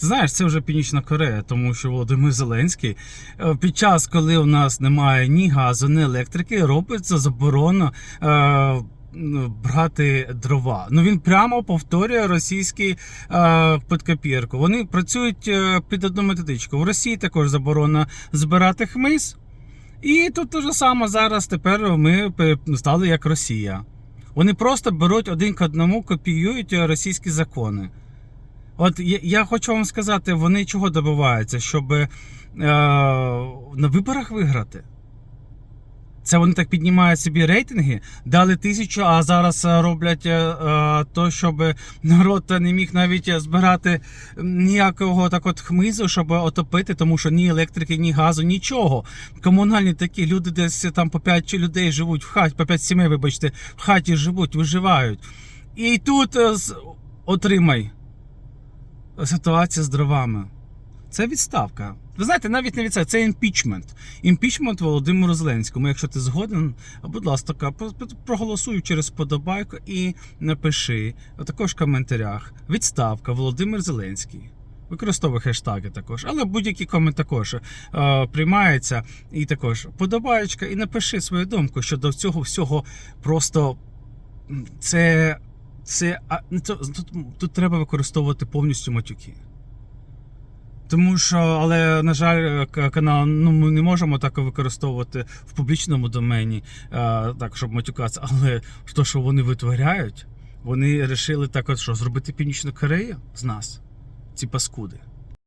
Ти знаєш, це вже Північна Корея, тому що Володимир Зеленський е, під час, коли у нас немає ні газу, ні електрики, робиться заборона. Е, ну, Брати дрова. Ну він прямо повторює російський е, під копірку. Вони працюють е, під одну методичку. В Росії також заборона збирати хмиз. І тут те ж саме зараз тепер ми стали як Росія. Вони просто беруть один к одному, копіюють е, російські закони. От я, хочу вам сказати, вони чого добиваються, щоб е, на виборах виграти. Це вони так піднімають собі рейтинги, дали тисячу, а зараз е, роблять е, е, то, щоб народ не міг навіть збирати ніякого так от хмизу, щоб отопити, тому що ні електрики, ні газу, нічого. Комунальні такі люди десь там по 5 людей живуть в хаті, по 5 сімей, вибачте, в хаті живуть, виживають. І тут е, отримай ситуація з дровами. Це відставка. Ви знаєте, навіть не відставка, це імпічмент. Імпічмент Володимиру Зеленському. Якщо ти згоден, будь ласка, проголосуй через подобайку і напиши також в коментарях. Відставка Володимир Зеленський. Використовуй хештаги також, але будь-який комент також е, приймається. І також подобаєчка, і напиши свою думку щодо цього всього. Просто це. Це а, ну, це- тут, тут треба використовувати повністю матюки. Тому що, але на жаль, канал ну ми не можемо так використовувати в публічному домені, а, так щоб матюкатися. Але то, що вони витворяють, вони вирішили так, от що зробити Північну Корею з нас, ці паскуди.